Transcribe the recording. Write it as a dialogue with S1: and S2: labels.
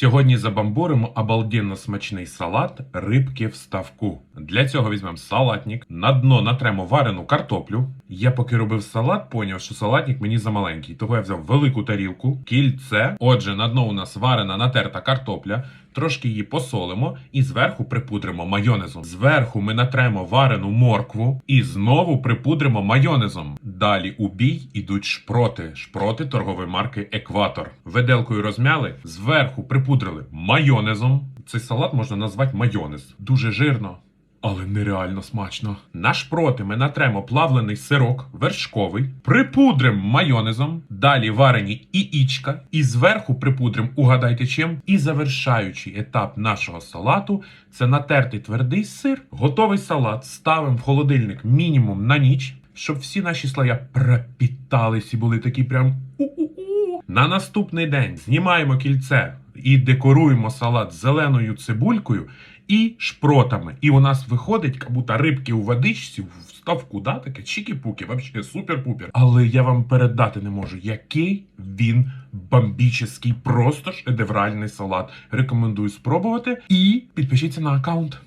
S1: Сьогодні забамбуримо обалденно смачний салат рибки в ставку. Для цього візьмемо салатник, на дно натремо варену картоплю. Я поки робив салат, поняв, що салатник мені замаленький. Того я взяв велику тарілку, кільце. Отже, на дно у нас варена натерта картопля. Трошки її посолимо і зверху припудримо майонезом. Зверху ми натремо варену моркву і знову припудримо майонезом. Далі у бій ідуть шпроти. Шпроти торгової марки Екватор. Виделкою розмяли, зверху припудрили майонезом. Цей салат можна назвати майонез. Дуже жирно. Але нереально смачно. На шпроти ми натремо плавлений сирок вершковий, припудрим майонезом, далі варені іічка, і зверху припудрим, угадайте чим. І завершаючий етап нашого салату це натертий твердий сир. Готовий салат ставимо в холодильник мінімум на ніч, щоб всі наші слоя пропітались і були такі прям у-у-у. На наступний день знімаємо кільце і декоруємо салат зеленою цибулькою і шпротами. І у нас виходить, як будто рибки у водичці в ставку, да, таке чікі-пуки, вообще супер-пупер. Але я вам передати не можу, який він бомбічний, просто шедевральний салат. Рекомендую спробувати і підпишіться на аккаунт.